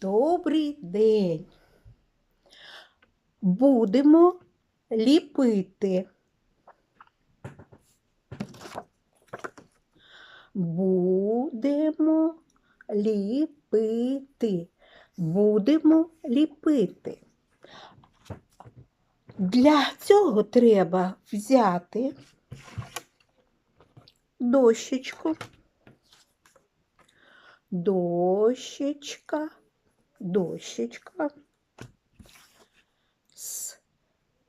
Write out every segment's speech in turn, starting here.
Добрий день. Будемо ліпити. Будемо ліпити. Будемо ліпити. Для цього треба взяти дощечку, дощечка, дощечка,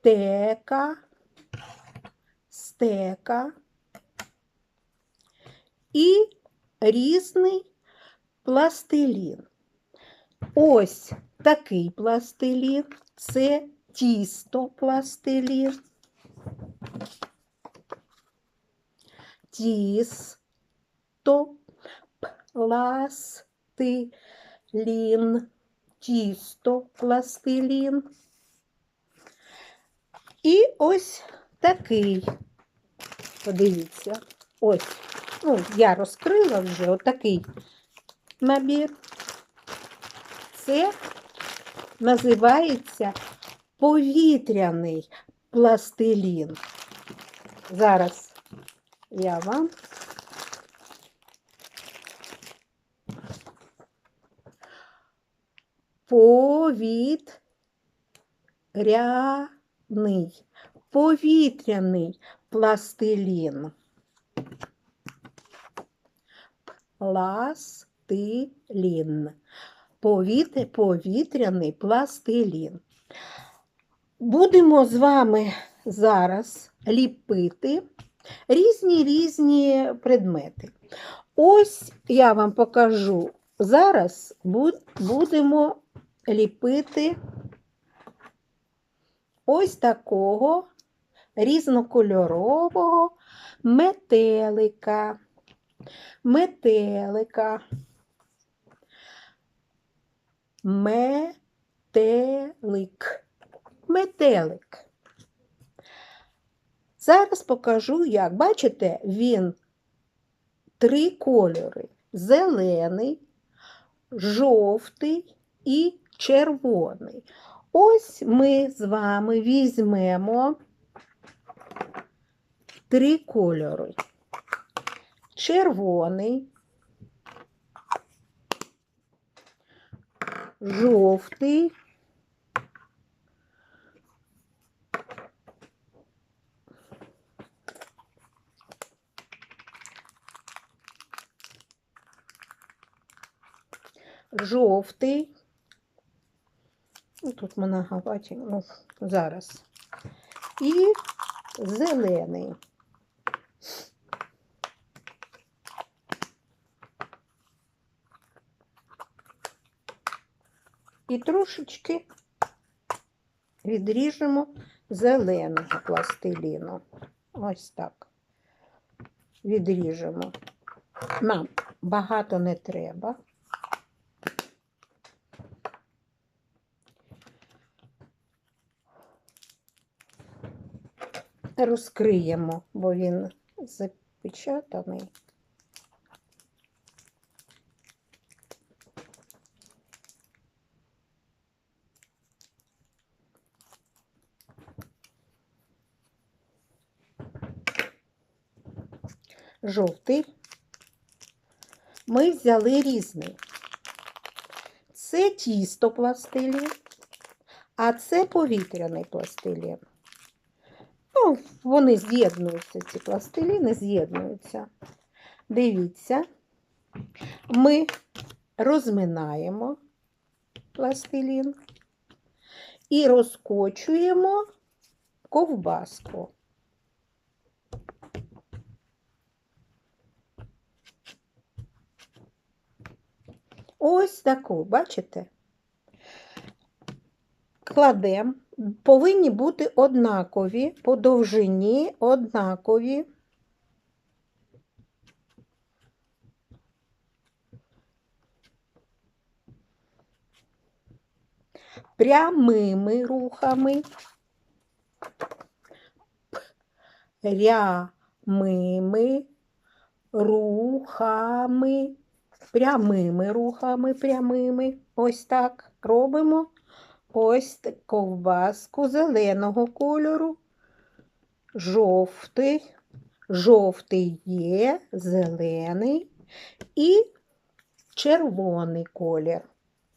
стека, стека і різний пластилін. Ось такий пластилін це тісто пластилін. Тісто пластилін. Тісто пластилін. І ось такий. Подивіться, ось. Ну, я розкрила вже отакий набір. Це називається повітряний пластилін. Зараз я вам повітряний, повітряний пластилін. Пластилін. Повітря, повітряний пластилін. Будемо з вами зараз ліпити різні різні предмети. Ось я вам покажу. Зараз будемо ліпити ось такого різнокольорового метелика. Метелика. Метелик. Метелик. Зараз покажу, як. Бачите, він три кольори: зелений, жовтий і червоний. Ось ми з вами візьмемо три кольори. Червоний, жовтий, жовтий. Ну, Тут многоваті, ну, зараз. І зелений. І трошечки відріжемо зеленого пластиліну. Ось так. Відріжемо. Нам багато не треба. Розкриємо, бо він запечатаний. Жовтий. Ми взяли різний. Це тісто пластилін, а це повітряний пластилін. Ну, вони з'єднуються, ці пластиліни з'єднуються. Дивіться, ми розминаємо пластилін і розкочуємо ковбаску. Ось таку, бачите? Кладемо, повинні бути однакові, по довжині однакові. Прямими рухами. Прямими рухами. прямими рухами, прямими. Ось так робимо. Ось ковбаску зеленого кольору. Жовтий. Жовтий є, зелений і червоний колір.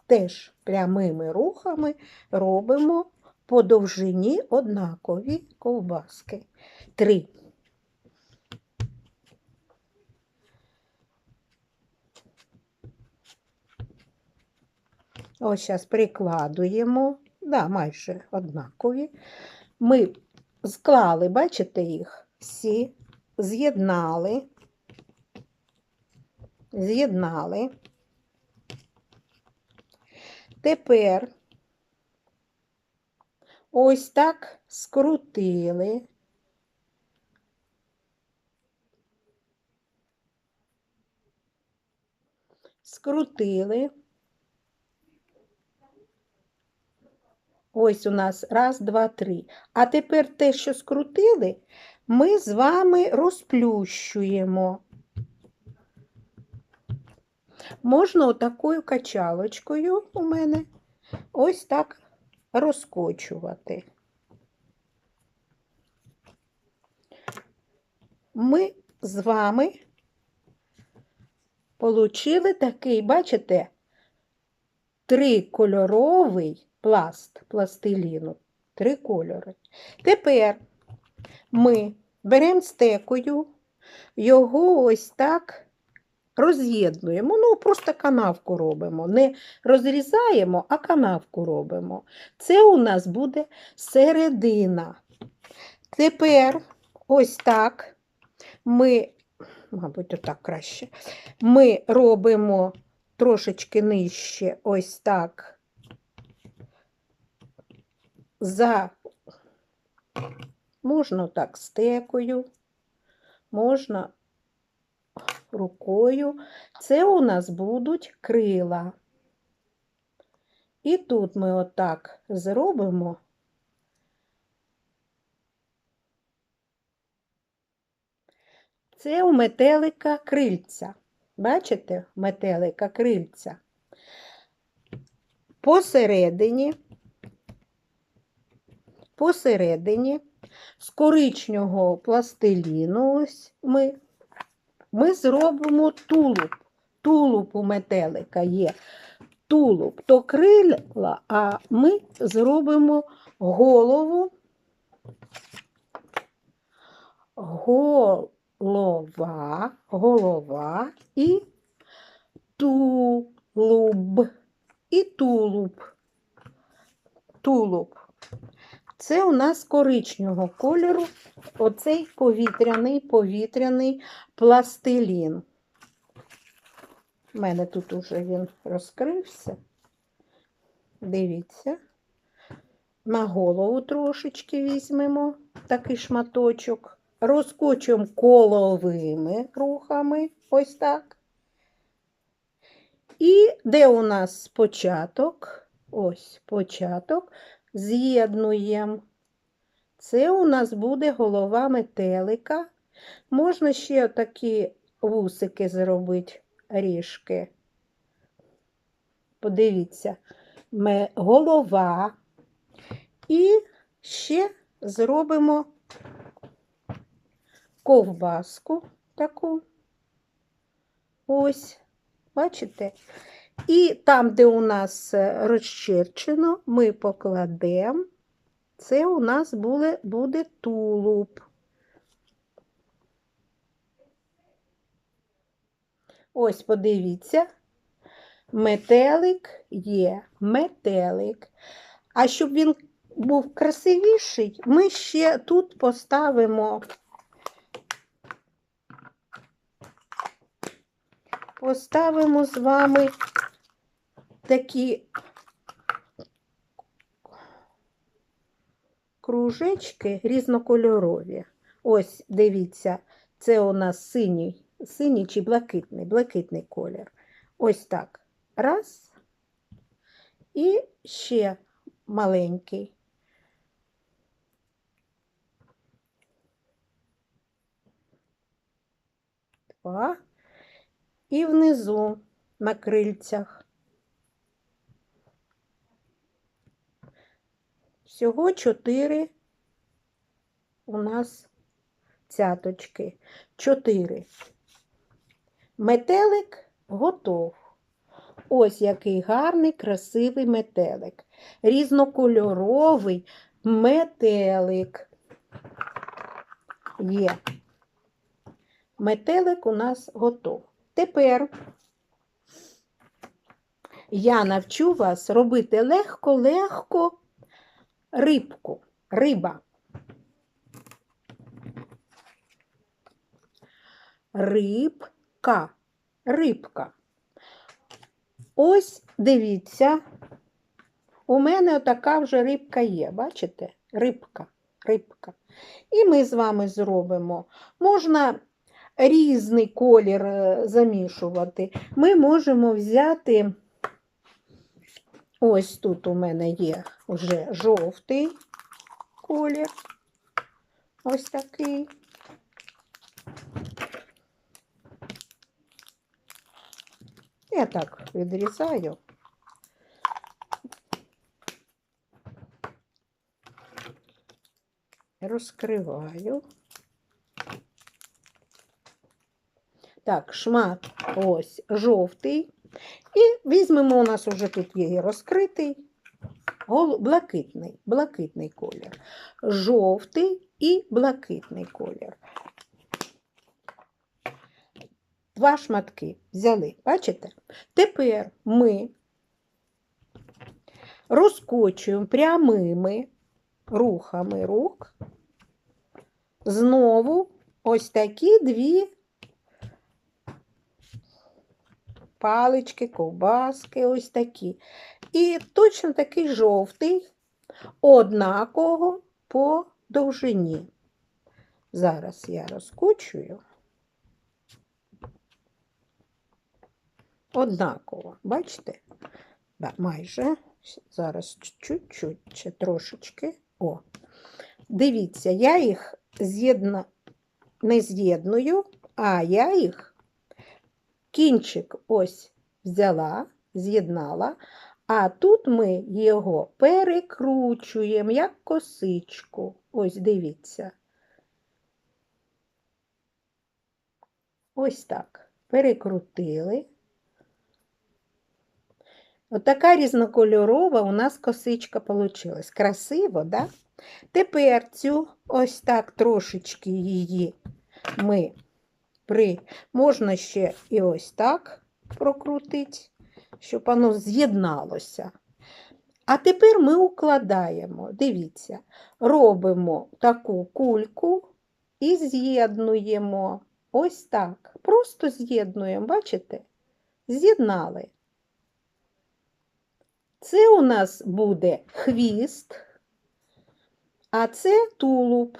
Теж прямими рухами робимо по довжині однакові ковбаски. Три. Ось зараз прикладуємо, да, майже однакові. Ми склали, бачите їх всі, з'єднали, з'єднали. Тепер ось так скрутили. Скрутили. Ось у нас раз, два, три. А тепер те, що скрутили, ми з вами розплющуємо. Можна отакою качалочкою у мене ось так розкочувати. Ми з вами получили такий, бачите, трикольоровий пласт пластиліну. Три кольори. Тепер ми беремо стекою, його ось так роз'єднуємо. Ну, просто канавку робимо. Не розрізаємо, а канавку робимо. Це у нас буде середина. Тепер ось так ми, мабуть, отак краще. Ми робимо трошечки нижче, ось так. За можна так стекою, можна рукою. Це у нас будуть крила. І тут ми отак зробимо. Це у метелика крильця. Бачите, метелика крильця. Посередині, посередині з коричнього пластиліну ось ми ми зробимо тулуб. Тулуб у метелика є. Тулуб то крила, а ми зробимо голову. Голова, голова і тулуб. І тулуб. Тулуб. Це у нас коричневого кольору оцей повітряний повітряний пластилін. У мене тут уже він розкрився. Дивіться. На голову трошечки візьмемо такий шматочок. Розкочуємо коловими рухами, ось так. І де у нас початок? Ось початок. З'єднуємо. Це у нас буде голова метелика. Можна ще такі вусики зробити, ріжки. Подивіться, ме- голова. І ще зробимо ковбаску таку. Ось, бачите? І там, де у нас е, розчерчено, ми покладемо. Це у нас буде, буде тулуб. Ось, подивіться, метелик є, метелик. А щоб він був красивіший, ми ще тут поставимо, поставимо з вами такі кружечки різнокольорові. Ось, дивіться, це у нас синій, синій чи блакитний, блакитний колір. Ось так. Раз. І ще маленький. Два. І внизу на крильцях. Всього чотири у нас цяточки. Чотири. Метелик готов. Ось який гарний, красивий метелик. Різнокольоровий метелик. Є. Метелик у нас готов. Тепер я навчу вас робити легко-легко рибку. Риба. Рибка. Рибка. Ось дивіться, у мене отака вже рибка є, бачите? Рибка, рибка. І ми з вами зробимо. Можна різний колір е, замішувати. Ми можемо взяти, ось тут у мене є вже жовтий колір. Ось такий. Я так відрізаю. Розкриваю. Так, шмат ось жовтий. І візьмемо, у нас вже тут є і розкритий, блакитний, блакитний колір. Жовтий і блакитний колір. Два шматки взяли, бачите? Тепер ми розкочуємо прямими рухами рук знову ось такі дві палички, ковбаски, ось такі. І точно такий жовтий, однаково по довжині. Зараз я розкочую. Однаково, бачите? Да, майже. Зараз чуть-чуть, ще трошечки. О. Дивіться, я їх з'єдна... не з'єдную, а я їх кінчик ось взяла, з'єднала, а тут ми його перекручуємо, як косичку. Ось дивіться. Ось так. Перекрутили. Отака різнокольорова у нас косичка вийшла. Красиво, да? Тепер цю ось так трошечки її ми при... можна ще і ось так прокрутити, щоб воно з'єдналося. А тепер ми укладаємо, дивіться, робимо таку кульку і з'єднуємо ось так. Просто з'єднуємо, бачите? З'єднали. Це у нас буде хвіст, а це тулуб,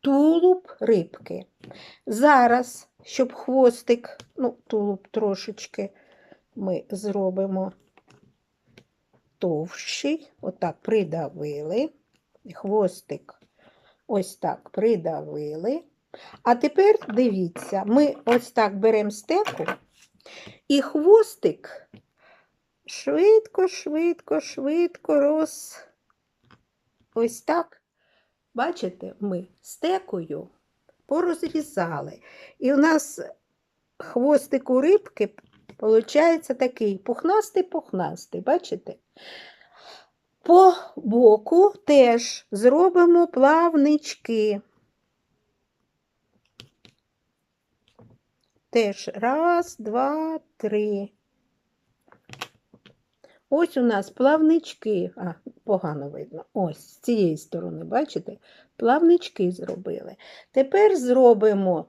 тулуб рибки. Зараз, щоб хвостик, ну, тулуб трошечки ми зробимо товщий, отак придавили, хвостик ось так придавили. А тепер дивіться, ми ось так беремо стеку і хвостик швидко, швидко, швидко роз. Ось так. Бачите, ми стекою порозрізали. І у нас хвостик у рибки виходить такий пухнастий-пухнастий, бачите? По боку теж зробимо плавнички. Теж раз, два, три. Ось у нас плавнички, а, погано видно, ось з цієї сторони, бачите? Плавнички зробили. Тепер зробимо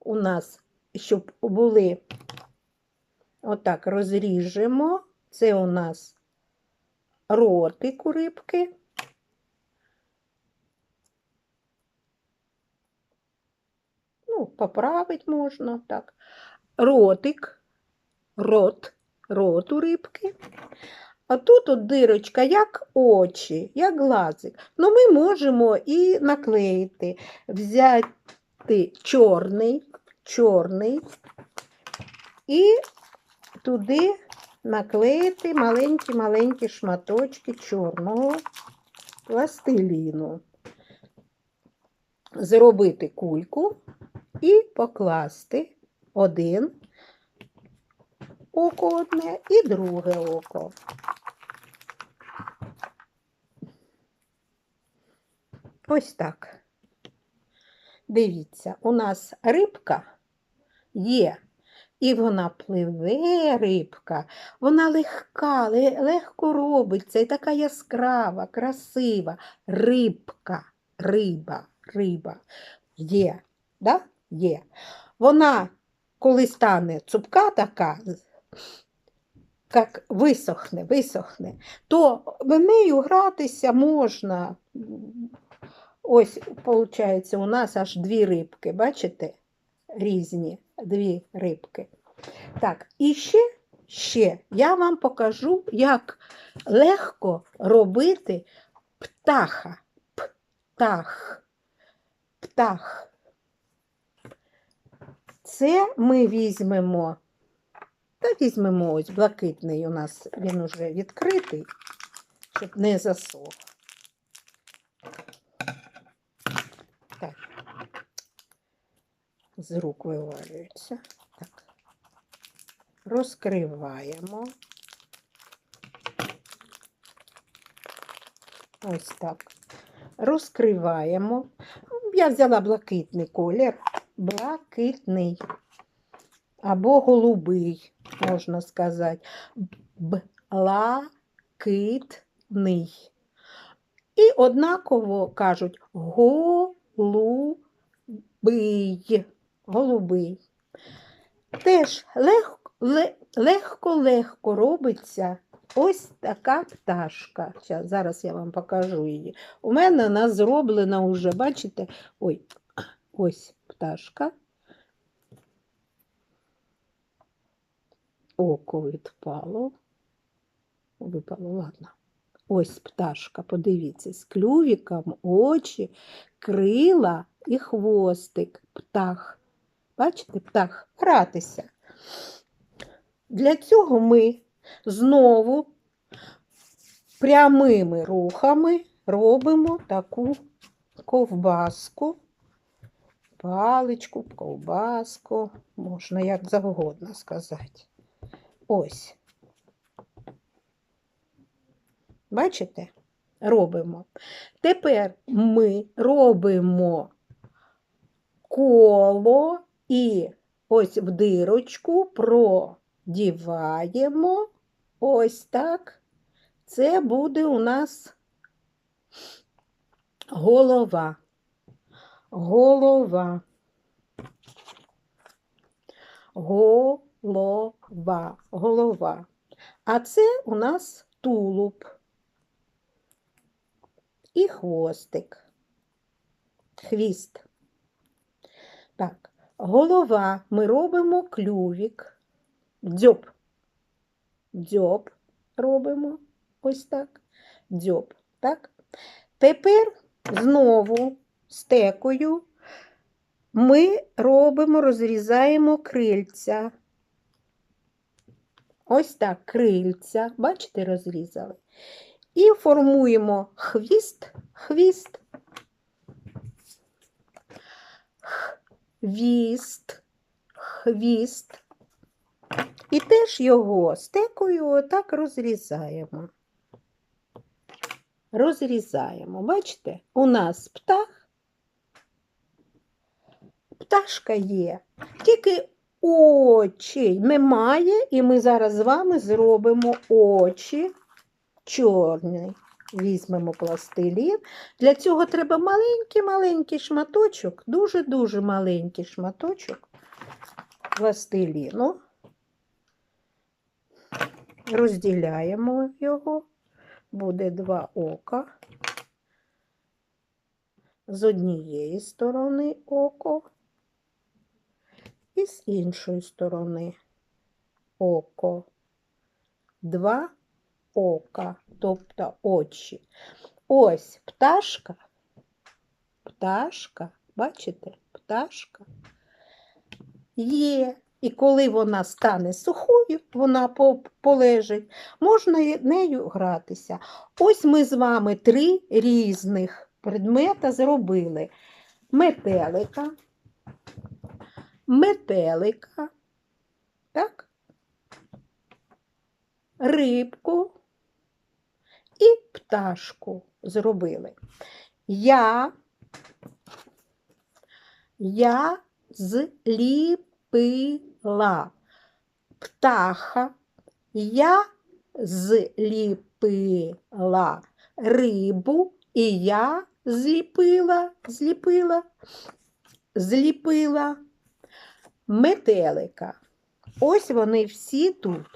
у нас, щоб були, отак розріжемо. Це у нас ротик у рибки. Ну, поправити можна так. Ротик, рот рот у рибки. А тут от дирочка, як очі, як глазик. Ну, ми можемо і наклеїти, взяти чорний, чорний і туди наклеїти маленькі-маленькі шматочки чорного пластиліну. Зробити кульку і покласти один око одне і друге око. Ось так. Дивіться, у нас рибка є, і вона пливе рибка, вона легка, легко робиться і така яскрава, красива. Рибка, риба, риба є, да? є. Вона, коли стане цупка така, як висохне, висохне, то в нею гратися можна. Ось, виходить, у нас аж дві рибки, бачите? Різні дві рибки. Так, і ще, ще я вам покажу, як легко робити птаха. Птах. Птах. Це ми візьмемо, та візьмемо ось блакитний, у нас він уже відкритий, щоб не засох. Так. З рук вивалюється. Так. Розкриваємо. Ось так. Розкриваємо. Я взяла блакитний колір. Блакитний. Або голубий, можна сказати. Блакитний. І однаково кажуть голубий. Голубий. Теж легко, ле- легко-легко робиться ось така пташка. Зараз я вам покажу її. У мене вона зроблена вже, бачите? Ой, ось пташка. Око відпало. Випало, ладно. Ось пташка, подивіться, з клювіком, очі, крила і хвостик. Птах. Бачите, птах, гратися. Для цього ми знову прямими рухами робимо таку ковбаску, паличку, ковбаску, можна як завгодно сказати. Ось. Бачите? Робимо. Тепер ми робимо коло і ось в дирочку продіваємо ось так. Це буде у нас голова. Голова. Голова. Голова. А це у нас тулуб і хвостик. Хвіст. Так, голова ми робимо клювік, дзьоб. Дзьоб робимо ось так. Дзьоб. Так? Тепер знову стекою ми робимо, розрізаємо крильця. Ось так, крильця. Бачите, розрізали. І формуємо хвіст, хвіст, хвіст, хвіст. І теж його стекою отак розрізаємо. Розрізаємо. Бачите, у нас птах, пташка є, тільки очей немає, і ми зараз з вами зробимо очі чорний. Візьмемо пластилін. Для цього треба маленький-маленький шматочок, дуже-дуже маленький шматочок пластиліну. Розділяємо його, буде два ока. З однієї сторони око і з іншої сторони око. Два ока, тобто очі. Ось пташка, пташка, бачите, пташка є. І коли вона стане сухою, вона полежить, можна нею гратися. Ось ми з вами три різних предмета зробили: метелика, метелика, так? рибку і пташку зробили. Я, я зліпила птаха, я зліпила рибу, і я зліпила, зліпила, зліпила метелика. Ось вони всі тут.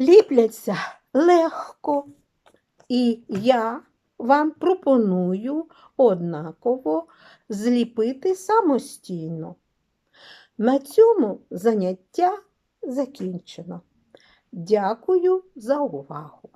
Ліпляться легко. І я вам пропоную однаково зліпити самостійно. На цьому заняття закінчено. Дякую за увагу!